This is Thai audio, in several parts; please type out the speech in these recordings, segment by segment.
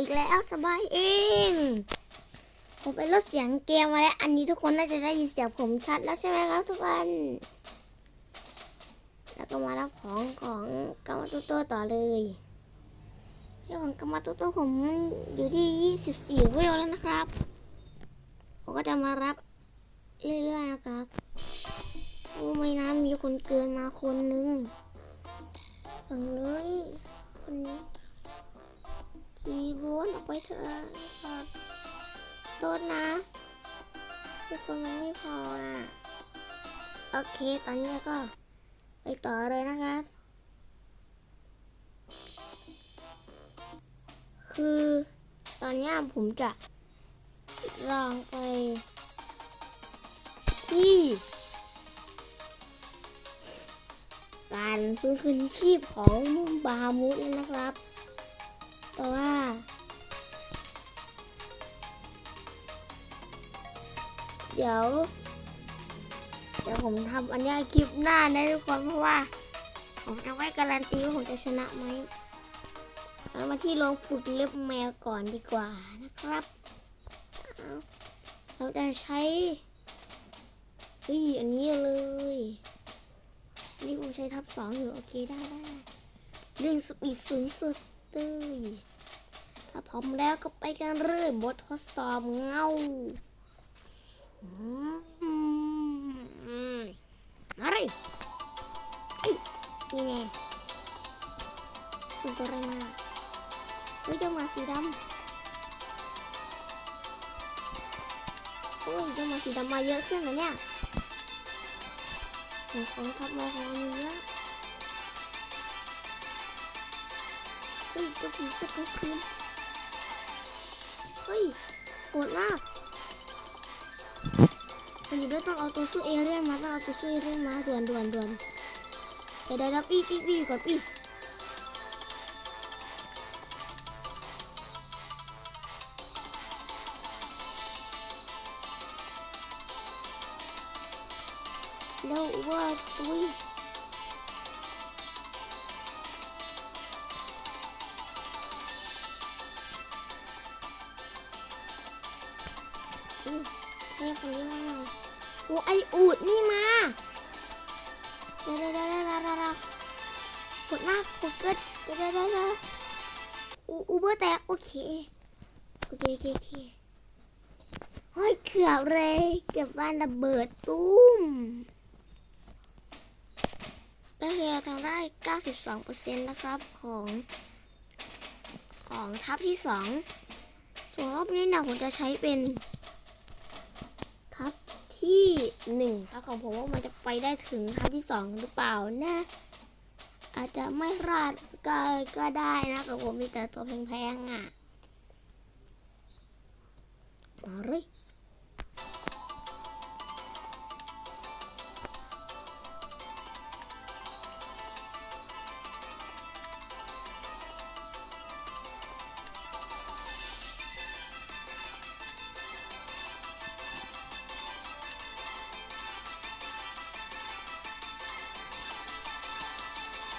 อีกแล้วสบายเอง ผมไปลดเสียงเกมมาแล้ว อันนี้ทุกคนน่าจะได้ยินเสียงผมชัดแล้วใช่ไหมครับทุกคน แล้วก็มารับของของกามาตุโตต่อเลยเรื่องของกามาตุโตผมอยู่ที่ 24เวลแล้วนะครับ ผมก็จะมารับเรื่อยๆนะครับโอ้ไม่นะมีคนเกินมาคนนึงฝั่งเลย คนมันไม่พออะ โอเค ตอนนี้ก็ไปต่อเลยนะครับ คือตอนนี้ผมจะลองไปที่การฟื้นคืนชีพของบามูดแล้วนะครับ แต่ว่า เดี๋ยว เดี๋ยวผมทำอันนี้คลิปหน้านะทุกคนเพราะว่า ผมจะไม่การันตีว่าผมจะชนะไหมเอามาที่โรงฝึกเล็บแมวก่อนดีกว่านะครับเอาเราจะใช้เฮ้ยอันนี้เลยนี่ผมใช้ทับสองอยู่โอเคได้ได้ไดเร่งสปีดสูงสุดเลยถ้าพร้อมแล้วก็ไปกันเลยบททดสอบเงา อืมมาเลยไอ้ยนี่แน่สุดอะไรมาเฮ้ยเจ้าหมาสีดำโอ้ยเจ้าหมาสีดำมาเยอะขึ้นนะเนี่ยของทับมาของมีเยอะเฮ้ยเจ้าผีจะกลางคืนเฮ้ยโกรียนมาต้ องเอาตัวสู้เอเรียนมาด่วนด่วนด่วน เดี๋ยวเดี๋ยวเดี๋ยวปี้ปี้ปี้ก่อนปี้แล้วว่าตุ้ยมให้คนนี้มาหน่อยโอ้ไออูดนี่มาเดี๋ยวเดี๋ยวเดี๋ยวเดี๋ยวกดมากกดเกิดเดี๋ยวเดี๋ยวเดี๋ยวอูเบอร์แตกโอเคโอเคโอเคโอเคเฮ้ยเกือบเลยเกือบบ้านระเบิดตุ้มก็คือเราทำได้ 92%นะครับของของทับที่ 2 ส่วนรอบนี้เนี่ยผมจะใช้เป็น ทับที่1ครับของผมว่ามันจะไปได้ถึงทับที่ 2 หรือเปล่านะ อาจจะไม่รอดก็ก็ได้นะกับผมมีแต่ตัวแพงๆอะ มาเลย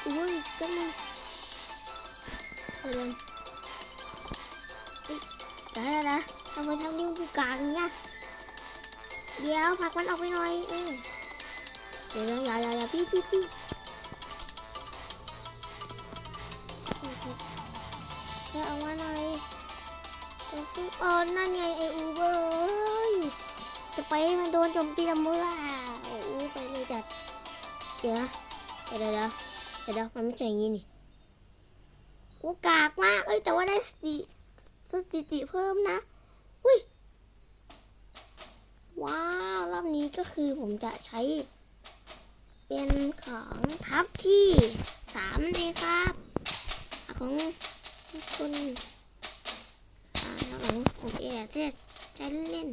อุ้ยก็มาเดินเฮ้ยเดี๋ยวเดี๋ยวเดี๋ยวทำไมทำนิ้วกูกลางเนี่ยเดี๋ยวผักมันออกไปหน่อยเออเดี๋ยวอย่าอย่าอย่าพี่พี่พี่เดี๋ยวเอามาหน่อยตัวซิอ๋อนั่นไงไออูเบอร์เอ้ยจะไปมันโดนโจมตีทำไมล่ะโอ้อูไปเลยจัด เดี๋ยวเดี๋ยวเดี๋ยว เดี๋ยวเดี๋ยวมันไม่ใช่อย่างนี้นี่กูกากมากเอ้ยแต่ว่าได้สติสถิติเพิ่มนะอุ้ยว้าวรอบนี้ก็คือผมจะใช้ เป็นของทับที่สามเองครับของคุณอ่าของผมเองจะใช้เล่น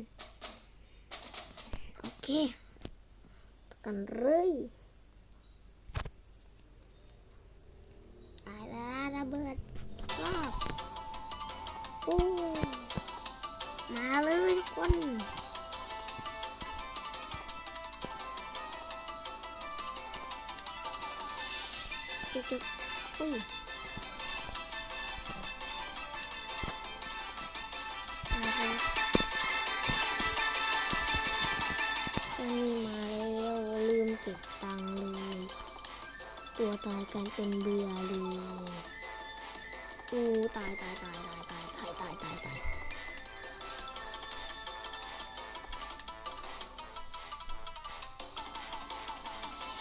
โอเคกันเลย ตายเวลาระเบิดรอบปูมาเลยคนจุ๊บจุ๊บอุ้ย กลายกันเป็นเบื่อเลยอู้ตายตายตายตายตายตายตายตายตาย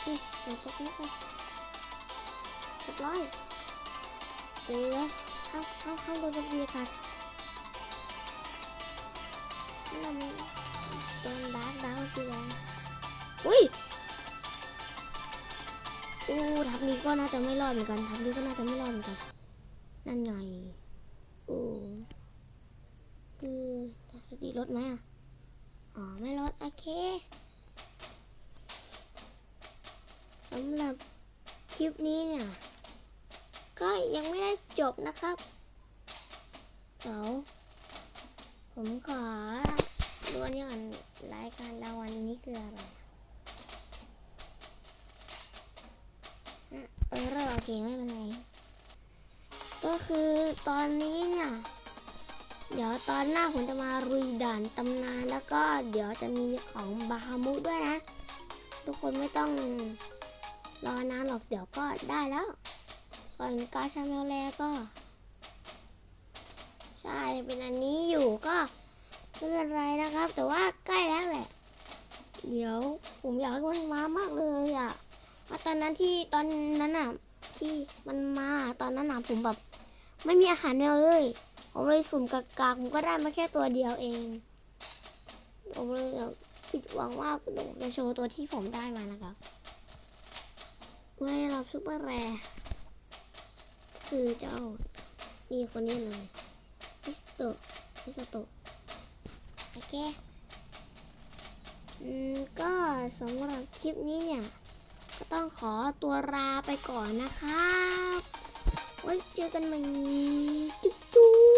อุ๊ยเดี๋ยวตกนิดไปเรียบร้อยเดี๋ยวเข้าเข้าเข้าโดนระเบียกันเราโดนดา ทับนี้ก็น่าจะไม่รอดเหมือนกันทับนี้ก็น่าจะไม่รอดเหมือนกัน นั่นไงโอ้คือสติลดไหมอะอ๋อไม่ลดโอเคสำหรับคลิปนี้เนี่ย ก็ยังไม่ได้จบนะครับเดี๋ยวผมขอดูอันนี้ก่อนรายการเราวันนี้คืออะไร เออราโอเคไม่เป็นไร ก็คือตอนนี้เนี่ย เดี๋ยวตอนหน้าผมจะมารุยด่านตำนานแล้วก็เดี๋ยวจะมีของบาฮามุด้วยนะ ทุกคนไม่ต้องรอนานหรอกเดี๋ยวก็ได้แล้วส่วนกาชาเมลแลก็ใช่เป็นอันนี้อยู่ก็ไม่เป็นไรนะครับ แต่ว่าใกล้แล้วแหละ เดี๋ยวผมอยากให้มันมามากเลย อะเพราะตอนนั้นที่ตอนนั้นอะที่มันมาตอนนั้นอะผมแบบ ไม่มีอาหารแมวเลย ผมเลยสุ่มกากาผมก็ได้มาแค่ตัวเดียวเอง ผมเลยแบบผิดหวังว่าผมจะโชว์ตัวที่ผมได้มานะครับไม่รับซุปเปอร์แรร์คือเจ้านี่คนนี้เลยมิสโตะมิสโตะโอเค อืม ก็สำหรับคลิปนี้เนี่ย ต้องขอตัวลาไปก่อนนะครับ ไว้เจอกันใหม่จุ๊บ